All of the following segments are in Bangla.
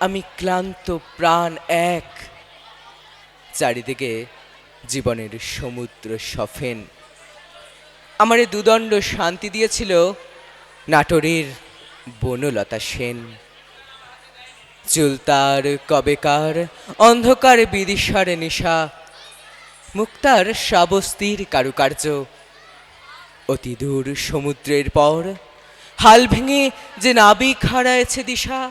আমি ক্লান্ত, প্রাণ এক। চারিদিকে জীবনের সমুদ্র সফেন। আমার আমারে দুদণ্ড শান্তি দিয়েছিল নাটোরের বনলতা সেন। চুলতার কবেকার, অন্ধকার বিদিশার নিশা। মুক্তার শ্রাবস্তির কারুকার্য। অতি দূর সমুদ্রের পর, হাল ভেঙে যে নাবিক হারায়েছে দিশা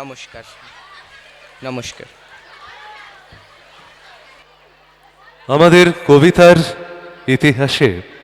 নমস্কার নমস্কার। আমাদের কবিতার ইতিহাসে